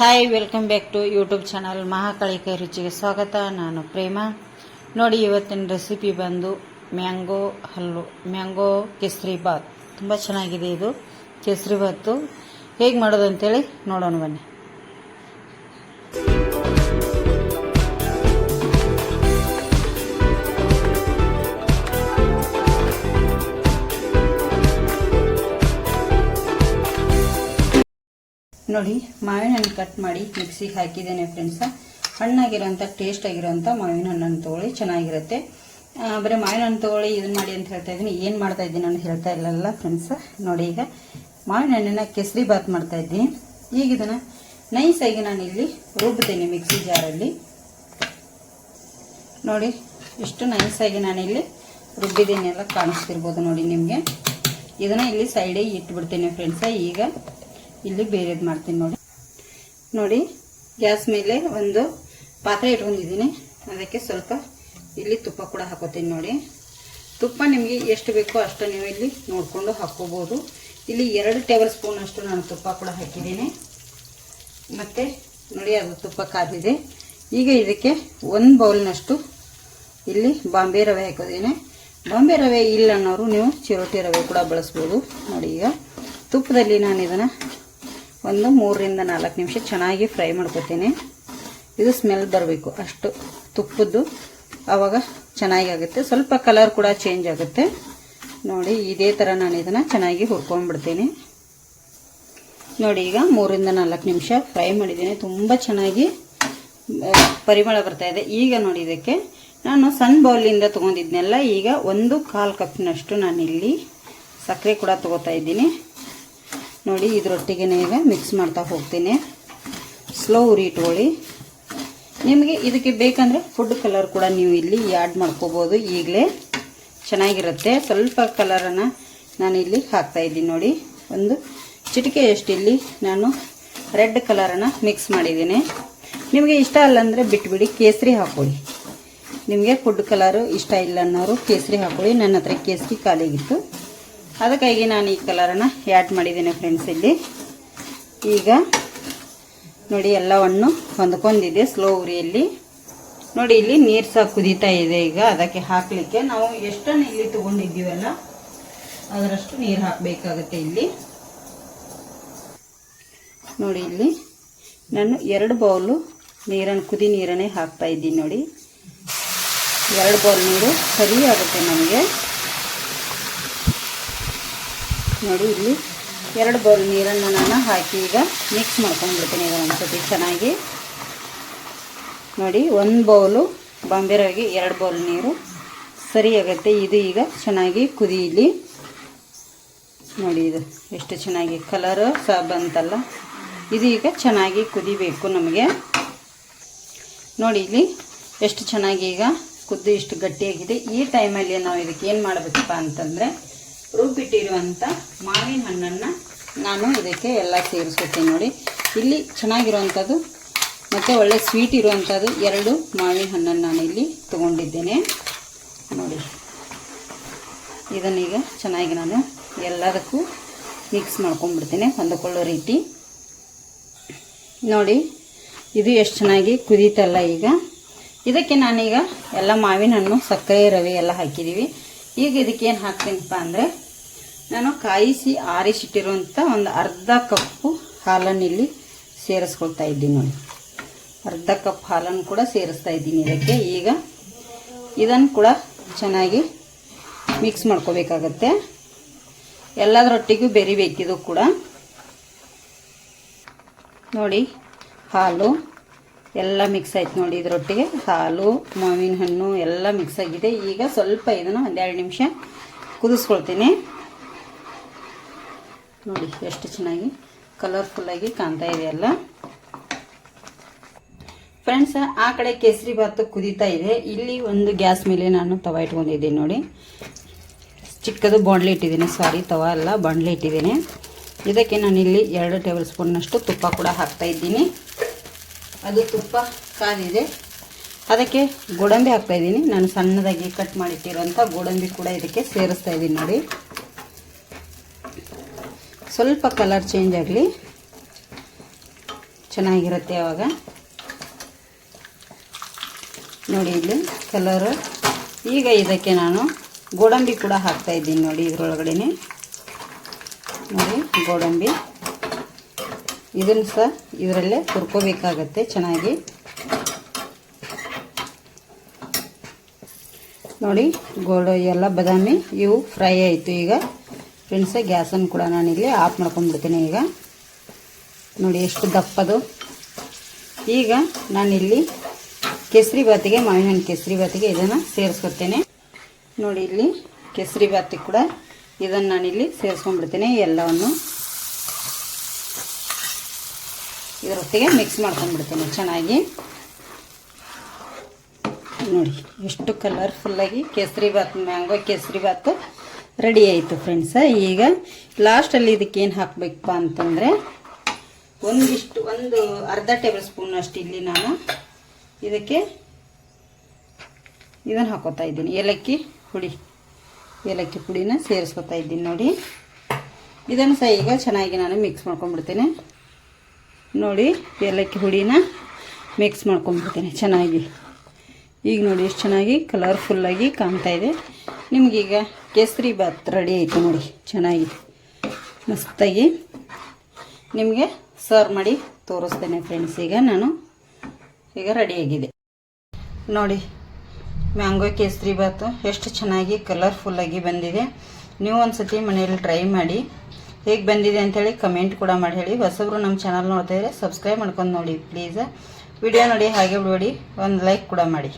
Hi welcome back to YouTube channel ಮಹಾಕಾಳಿಕೈ ರುಚಿಗೆ ಸ್ವಾಗತ ನಾನು ಪ್ರೇಮ ನೋಡಿ ಇವತ್ತಿನ ರೆಸಿಪಿ ಬಂದು ಮ್ಯಾಂಗೋ ಹಲ್ಲು ಮ್ಯಾಂಗೋ ಕೇಸರಿ ಬಾತ್ ತುಂಬ ಚೆನ್ನಾಗಿದೆ ಇದು ಕೇಸರಿ ಬಾತು ಹೇಗೆ ಮಾಡೋದು ಅಂತೇಳಿ ನೋಡೋಣ ಬನ್ನಿ ನೋಡಿ ಮಾವಿನ ಹಣ್ಣು ಕಟ್ ಮಾಡಿ ಮಿಕ್ಸಿಗೆ ಹಾಕಿದ್ದೇನೆ ಫ್ರೆಂಡ್ಸ ಹಣ್ಣಾಗಿರೋಂಥ ಟೇಸ್ಟ್ ಆಗಿರೋಂಥ ಮಾವಿನ ಹಣ್ಣನ್ನು ತೊಗೊಳ್ಳಿ, ಚೆನ್ನಾಗಿರುತ್ತೆ. ಬರೀ ಮಾವಿನ ಹಣ್ಣು ತೊಗೊಳ್ಳಿ ಇದನ್ನ ಮಾಡಿ ಅಂತ ಹೇಳ್ತಾ ಇದ್ದೀನಿ. ಏನು ಮಾಡ್ತಾ ಇದ್ದೀನಿ ಅಂತ ಹೇಳ್ತಾ ಇಲ್ಲಲ್ಲ ಫ್ರೆಂಡ್ಸ ನೋಡಿ ಈಗ ಮಾವಿನ ಹಣ್ಣನ್ನು ಕೆಸರಿ ಬಾತ್ ಮಾಡ್ತಾ ಇದ್ದೀನಿ. ಈಗ ಇದನ್ನು ನೈಸಾಗಿ ನಾನು ಇಲ್ಲಿ ರುಬ್ತೇನೆ ಮಿಕ್ಸಿ ಜಾರಲ್ಲಿ ನೋಡಿ ಇಷ್ಟು ನೈಸಾಗಿ ನಾನಿಲ್ಲಿ ರುಬ್ಬಿದ್ದೀನಿ ಎಲ್ಲ ಕಾಣಿಸ್ತಿರ್ಬೋದು ನೋಡಿ ನಿಮಗೆ. ಇದನ್ನು ಇಲ್ಲಿ ಸೈಡಿಗೆ ಇಟ್ಬಿಡ್ತೇನೆ ಫ್ರೆಂಡ್ಸ ಈಗ ಇಲ್ಲಿ ಬೇರೆದು ಮಾಡ್ತೀನಿ ನೋಡಿ. ನೋಡಿ, ಗ್ಯಾಸ್ ಮೇಲೆ ಒಂದು ಪಾತ್ರೆ ಇಟ್ಕೊಂಡಿದ್ದೀನಿ. ಅದಕ್ಕೆ ಸ್ವಲ್ಪ ಇಲ್ಲಿ ತುಪ್ಪ ಕೂಡ ಹಾಕೋತೀನಿ ನೋಡಿ. ತುಪ್ಪ ನಿಮಗೆ ಎಷ್ಟು ಬೇಕೋ ಅಷ್ಟು ನೀವು ಇಲ್ಲಿ ನೋಡಿಕೊಂಡು ಹಾಕ್ಕೋಬೋದು ಇಲ್ಲಿ ಎರಡು ಟೇಬಲ್ ಸ್ಪೂನ್ ಅಷ್ಟು ನಾನು ತುಪ್ಪ ಕೂಡ ಹಾಕಿದ್ದೀನಿ. ಮತ್ತು ನೋಡಿ, ಅದು ತುಪ್ಪ ಕಾದಿದೆ. ಈಗ ಇದಕ್ಕೆ ಒಂದು ಬೌಲ್ನಷ್ಟು ಇಲ್ಲಿ ಬಾಂಬೆ ರವೆ ಹಾಕೋದಿದ್ದೀನಿ ಬಾಂಬೆ ರವೆ ಇಲ್ಲ ಅನ್ನೋರು ನೀವು ಚಿರೋಟಿ ರವೆ ಕೂಡ ಬಳಸ್ಬೋದು. ನೋಡಿ ಈಗ ತುಪ್ಪದಲ್ಲಿ ನಾನು ಇದನ್ನು ಒಂದು ಮೂರರಿಂದ ನಾಲ್ಕು ನಿಮಿಷ ಚೆನ್ನಾಗಿ ಫ್ರೈ ಮಾಡ್ಕೊತೀನಿ. ಇದು ಸ್ಮೆಲ್ ಬರಬೇಕು ಅಷ್ಟು. ತುಪ್ಪದ್ದು ಆವಾಗ ಚೆನ್ನಾಗಿ ಆಗುತ್ತೆ. ಸ್ವಲ್ಪ ಕಲರ್ ಕೂಡ ಚೇಂಜ್ ಆಗುತ್ತೆ. ನೋಡಿ, ಇದೇ ಥರ ನಾನು ಇದನ್ನು ಚೆನ್ನಾಗಿ ಹುರ್ಕೊಂಡ್ಬಿಡ್ತೀನಿ. ನೋಡಿ, ಈಗ ಮೂರಿಂದ ನಾಲ್ಕು ನಿಮಿಷ ಫ್ರೈ ಮಾಡಿದ್ದೀನಿ. ತುಂಬ ಚೆನ್ನಾಗಿ ಪರಿಮಳ ಬರ್ತಾ ಇದೆ. ಈಗ ನೋಡಿ ಇದಕ್ಕೆ ನಾನು ಸಣ್ಣ ಬೌಲಿಂದ ತೊಗೊಂಡಿದ್ನೆಲ್ಲ ಈಗ ಒಂದು ಕಾಲು ಕಪ್ನಷ್ಟು ನಾನಿಲ್ಲಿ ಸಕ್ಕರೆ ಕೂಡ ತೊಗೋತಾ ಇದ್ದೀನಿ. ನೋಡಿ ಇದರೊಟ್ಟಿಗೆ ಈಗ ಮಿಕ್ಸ್ ಮಾಡ್ತಾ ಹೋಗ್ತೀನಿ. ಸ್ಲೋ ಉರಿ ಇಟ್ಕೊಳ್ಳಿ. ನಿಮಗೆ ಇದಕ್ಕೆ ಬೇಕಂದರೆ ಫುಡ್ ಕಲರ್ ಕೂಡ ನೀವು ಇಲ್ಲಿ ಆ್ಯಡ್ ಮಾಡ್ಕೋಬೋದು. ಈಗಲೇ ಚೆನ್ನಾಗಿರುತ್ತೆ. ಸ್ವಲ್ಪ ಕಲರನ್ನು ನಾನು ಇಲ್ಲಿ ಹಾಕ್ತಾ ಇದ್ದೀನಿ ನೋಡಿ. ಒಂದು ಚಿಟಿಕೆಯಷ್ಟು ಇಲ್ಲಿ ನಾನು ರೆಡ್ ಕಲರನ್ನು ಮಿಕ್ಸ್ ಮಾಡಿದ್ದೀನಿ. ನಿಮಗೆ ಇಷ್ಟ ಅಲ್ಲ ಅಂದರೆ ಬಿಟ್ಬಿಡಿ, ಕೇಸರಿ ಹಾಕ್ಕೊಳ್ಳಿ. ನಿಮಗೆ ಫುಡ್ ಕಲರು ಇಷ್ಟ ಇಲ್ಲ ಅನ್ನೋರು ಕೇಸರಿ ಹಾಕ್ಕೊಳ್ಳಿ. ನನ್ನ ಹತ್ರ ಕೇಸರಿ ಖಾಲಿಗಿತ್ತು ಅದಕ್ಕಾಗಿ ನಾನು ಈ ಕಲರನ್ನು ಆ್ಯಡ್ ಮಾಡಿದ್ದೀನಿ ಫ್ರೆಂಡ್ಸ್ ಇಲ್ಲಿ. ಈಗ ನೋಡಿ ಎಲ್ಲವನ್ನು ಹೊಂದ್ಕೊಂಡಿದೆ ಸ್ಲೋ ಉರಿಯಲ್ಲಿ. ನೋಡಿ ಇಲ್ಲಿ ನೀರು ಸಹ ಕುದೀತಾ ಇದೆ ಈಗ, ಅದಕ್ಕೆ ಹಾಕಲಿಕ್ಕೆ. ನಾವು ಎಷ್ಟನ್ನು ಇಲ್ಲಿ ತಗೊಂಡಿದ್ದೀವಲ್ಲ, ಅದರಷ್ಟು ನೀರು ಹಾಕಬೇಕಾಗುತ್ತೆ ಇಲ್ಲಿ. ನೋಡಿ ಇಲ್ಲಿ ನಾನು ಎರಡು ಬೌಲು ನೀರನ್ನು, ಕುದಿ ನೀರನ್ನೇ ಹಾಕ್ತಾ ಇದ್ದೀನಿ ನೋಡಿ. ಎರಡು ಬೌಲ್ ನೀರು ಸರಿ ಆಗುತ್ತೆ ನಮಗೆ. ನೋಡಿ, ಇಲ್ಲಿ ಎರಡು ಬೌಲ್ ನೀರನ್ನು ನಾನು ಹಾಕಿ ಈಗ ಮಿಕ್ಸ್ ಮಾಡ್ಕೊಂಡ್ಬಿಡ್ತೀನಿ ಈಗ ಒಂದ್ಸತಿ ಚೆನ್ನಾಗಿ. ನೋಡಿ, ಒಂದು ಬೌಲು ಬಾಂಬೆ ಎರಡು ಬೌಲ್ ನೀರು ಸರಿಯಾಗುತ್ತೆ ಇದು ಈಗ ಚೆನ್ನಾಗಿ ಕುದೀಲಿ. ನೋಡಿ, ಇದು ಎಷ್ಟು ಚೆನ್ನಾಗಿ ಕಲರು ಸಹ ಬಂತಲ್ಲ. ಇದು ಈಗ ಚೆನ್ನಾಗಿ ಕುದಿಬೇಕು ನಮಗೆ. ನೋಡಿ, ಇಲ್ಲಿ ಎಷ್ಟು ಚೆನ್ನಾಗಿ ಈಗ ಕುದ್ದು, ಇಷ್ಟು ಗಟ್ಟಿಯಾಗಿದೆ. ಈ ಟೈಮಲ್ಲಿ ನಾವು ಇದಕ್ಕೆ ಏನು ಮಾಡಬೇಕಪ್ಪ ಅಂತಂದರೆ ರುಬ್ಬಿಟ್ಟಿರುವಂಥ ಮಾವಿನ ಹಣ್ಣನ್ನು ನಾನು ಇದಕ್ಕೆ ಎಲ್ಲ ಸೇರಿಸ್ಕೊತೀನಿ ನೋಡಿ. ಇಲ್ಲಿ ಚೆನ್ನಾಗಿರುವಂಥದ್ದು ಮತ್ತು ಒಳ್ಳೆ ಸ್ವೀಟ್ ಇರುವಂಥದ್ದು ಎರಡು ಮಾವಿನ ಹಣ್ಣನ್ನು ನಾನು ಇಲ್ಲಿ ತೊಗೊಂಡಿದ್ದೇನೆ. ನೋಡಿ. ಇದನ್ನೀಗ ಚೆನ್ನಾಗಿ ನಾನು ಎಲ್ಲದಕ್ಕೂ ಮಿಕ್ಸ್ ಮಾಡ್ಕೊಂಡ್ಬಿಡ್ತೇನೆ ಹೊಂದಿಕೊಳ್ಳೋ ರೀತಿ. ನೋಡಿ, ಇದು ಎಷ್ಟು ಚೆನ್ನಾಗಿ ಕುದೀತಲ್ಲ ಈಗ. ಇದಕ್ಕೆ ನಾನೀಗ ಎಲ್ಲ ಮಾವಿನ ಹಣ್ಣು, ಸಕ್ಕರೆ, ರವೆ ಎಲ್ಲ ಹಾಕಿದ್ದೀವಿ ಈಗ ಏನು ಹಾಕ್ತೀನಪ್ಪ ಅಂದರೆ ನಾನು ಕಾಯಿಸಿ ಆರಿಸಿಟ್ಟಿರುವಂಥ ಒಂದು ಅರ್ಧ ಕಪ್ಪು ಹಾಲನ್ನು ಇಲ್ಲಿ ಸೇರಿಸ್ಕೊಳ್ತಾ ಇದ್ದೀನಿ ನೋಡಿ. ಅರ್ಧ ಕಪ್ ಹಾಲನ್ನು ಕೂಡ ಸೇರಿಸ್ತಾ ಇದ್ದೀನಿ ಇದಕ್ಕೆ. ಈಗ ಇದನ್ನು ಕೂಡ ಚೆನ್ನಾಗಿ ಮಿಕ್ಸ್ ಮಾಡ್ಕೋಬೇಕಾಗತ್ತೆ. ಎಲ್ಲದರೊಟ್ಟಿಗೂ ಬೆರಿಬೇಕಿದು ಕೂಡ. ನೋಡಿ, ಹಾಲು. ಎಲ್ಲ ಮಿಕ್ಸ್ ಆಯ್ತು ನೋಡಿ ಇದರೊಟ್ಟಿಗೆ. ಹಾಲು, ಮಾವಿನ ಹಣ್ಣು ಎಲ್ಲ ಮಿಕ್ಸ್ ಆಗಿದೆ. ಈಗ ಸ್ವಲ್ಪ ಇದನ್ನು ಒಂದೆರಡು ನಿಮಿಷ ಕುದಿಸ್ಕೊಳ್ತೀನಿ. ನೋಡಿ ಎಷ್ಟು ಚೆನ್ನಾಗಿ ಕಲರ್ಫುಲ್ಲಾಗಿ ಕಾಣ್ತಾ ಇದೆಯಲ್ಲ ಫ್ರೆಂಡ್ಸ್ ಆ ಕಡೆ ಕೇಸರಿ ಭಾತು ಕುದೀತಾ ಇದೆ. ಇಲ್ಲಿ ಒಂದು ಗ್ಯಾಸ್ ಮೇಲೆ ನಾನು ತವ ಇಟ್ಕೊಂಡಿದ್ದೀನಿ ನೋಡಿ. ಚಿಕ್ಕದು ಬಾಂಡ್ಲಿ ಇಟ್ಟಿದ್ದೀನಿ. ಸಾರಿ, ತವ ಅಲ್ಲ, ಬಾಂಡ್ಲಿ ಇಟ್ಟಿದ್ದೀನಿ. ಇದಕ್ಕೆ ನಾನು ಇಲ್ಲಿ ಎರಡು ಟೇಬಲ್ ಸ್ಪೂನ್ನಷ್ಟು ತುಪ್ಪ ಕೂಡ ಹಾಕ್ತಾ ಇದ್ದೀನಿ. ಅದು ತುಪ್ಪ ಕಾದಿದೆ ಅದಕ್ಕೆ ಗೋಡಂಬಿ ಹಾಕ್ತಾ ಇದ್ದೀನಿ. ನಾನು ಸಣ್ಣದಾಗಿ ಕಟ್ ಮಾಡಿಟ್ಟಿರೋಂಥ ಗೋಡಂಬಿ ಕೂಡ ಇದಕ್ಕೆ ಸೇರಿಸ್ತಾ ಇದ್ದೀನಿ ನೋಡಿ. ಸ್ವಲ್ಪ ಕಲರ್ ಚೇಂಜ್ ಆಗಲಿ. ಚೆನ್ನಾಗಿರುತ್ತೆ ಆವಾಗ. ನೋಡಿ ಇಲ್ಲಿ ಕಲರು ಈಗ ಇದಕ್ಕೆ ನಾನು ಗೋಡಂಬಿ ಕೂಡ ಹಾಕ್ತಾ ಇದ್ದೀನಿ ನೋಡಿ ಇದರೊಳಗಡೆ ನೋಡಿ ಗೋಡಂಬಿ. ಇದನ್ನು ಸಹ ಇದರಲ್ಲೇ ಹುರ್ಕೋಬೇಕಾಗತ್ತೆ ಚೆನ್ನಾಗಿ. ನೋಡಿ, ಗೋಡ ಎಲ್ಲ ಬಾದಾಮಿ, ಇವು ಫ್ರೈ ಆಯಿತು ಈಗ. ಫ್ರೆಂಡ್ಸ ಗ್ಯಾಸನ್ನು ಕೂಡ ನಾನಿಲ್ಲಿ ಆಫ್ ಮಾಡ್ಕೊಂಡ್ಬಿಡ್ತೀನಿ ಈಗ. ನೋಡಿ, ಎಷ್ಟು ದಪ್ಪದು. ಈಗ ನಾನಿಲ್ಲಿ ಕೇಸರಿ ಬಾತಿಗೆ ಮಾವಿನ ಕೇಸರಿ ಬಾತಿಗೆ ಇದನ್ನು ಸೇರಿಸ್ಕೊತೇನೆ ನೋಡಿ, ಇಲ್ಲಿ ಕೇಸರಿ ಬಾತಿ ಕೂಡ ಇದನ್ನು ನಾನಿಲ್ಲಿ ಸೇರಿಸ್ಕೊಂಡ್ಬಿಡ್ತೇನೆ ಎಲ್ಲವನ್ನು. ಇದರೊಟ್ಟಿಗೆ ಮಿಕ್ಸ್ ಮಾಡ್ಕೊಂಡ್ಬಿಡ್ತೀನಿ ಚೆನ್ನಾಗಿ. ನೋಡಿ, ಎಷ್ಟು ಕಲರ್ಫುಲ್ಲಾಗಿ ಕೇಸರಿ ಬಾತ್ ಮ್ಯಾಂಗೋ ಕೇಸರಿ ಬಾತ್ ರೆಡಿ ಆಯಿತು ಫ್ರೆಂಡ್ಸ ಈಗ ಲಾಸ್ಟಲ್ಲಿ ಇದಕ್ಕೆ ಏನು ಹಾಕಬೇಕಪ್ಪ ಅಂತಂದರೆ ಒಂದಿಷ್ಟು, ಒಂದು ಅರ್ಧ ಟೇಬಲ್ ಸ್ಪೂನ್ ಅಷ್ಟು ಇಲ್ಲಿ ನಾನು ಇದಕ್ಕೆ ಇದನ್ನು ಹಾಕೋತಾ ಇದ್ದೀನಿ. ಏಲಕ್ಕಿ ಪುಡಿ, ಏಲಕ್ಕಿ ಪುಡಿನ ಸೇರಿಸ್ಕೊತಾ ಇದ್ದೀನಿ ನೋಡಿ. ಇದನ್ನು ಸಹ ಈಗ ಚೆನ್ನಾಗಿ ನಾನು ಮಿಕ್ಸ್ ಮಾಡ್ಕೊಂಡ್ಬಿಡ್ತೇನೆ. ನೋಡಿ ಏಲಕ್ಕಿ ಹುಡಿನ ಮಿಕ್ಸ್ ಮಾಡ್ಕೊಂಡ್ಬಿಡ್ತೀನಿ, ಚೆನ್ನಾಗಿ. ಈಗ ನೋಡಿ ಎಷ್ಟು ಚೆನ್ನಾಗಿ ಕಲರ್ಫುಲ್ಲಾಗಿ ಕಾಣ್ತಾ ಇದೆ. ನಿಮಗೀಗ ಕೇಸರಿ ಬಾತ್ ರೆಡಿ ಆಯಿತು ನೋಡಿ, ಚೆನ್ನಾಗಿ. ಮಸ್ತಾಗಿ. ನಿಮಗೆ ಸರ್ವ್ ಮಾಡಿ ತೋರಿಸ್ತೇನೆ ಫ್ರೆಂಡ್ಸ್ ಈಗ ನಾನು ಈಗ ರೆಡಿಯಾಗಿದೆ ನೋಡಿ ಮ್ಯಾಂಗೋ ಕೇಸರಿ ಬಾತು ಎಷ್ಟು ಚೆನ್ನಾಗಿ ಕಲರ್ಫುಲ್ಲಾಗಿ ಬಂದಿದೆ. ನೀವು ಒಂದು ಸತಿ ಮನೆಯಲ್ಲಿ ಟ್ರೈ ಮಾಡಿ. ಹೇಗೆ ಬಂದಿದೆ ಅಂತೇಳಿ ಕಮೆಂಟ್ ಕೂಡ ಮಾಡಿ ಹೇಳಿ. ಹೊಸಬ್ರು ನಮ್ಮ ಚಾನಲ್ ನೋಡ್ತಾ ಇದ್ರೆ ಸಬ್ಸ್ಕ್ರೈಬ್ ಮಾಡ್ಕೊಂಡು ನೋಡಿ ಪ್ಲೀಸ್ ವಿಡಿಯೋ ನೋಡಿ ಹಾಗೆ ಬಿಡಬೇಡಿ. ಒಂದು ಲೈಕ್ ಕೂಡ ಮಾಡಿ.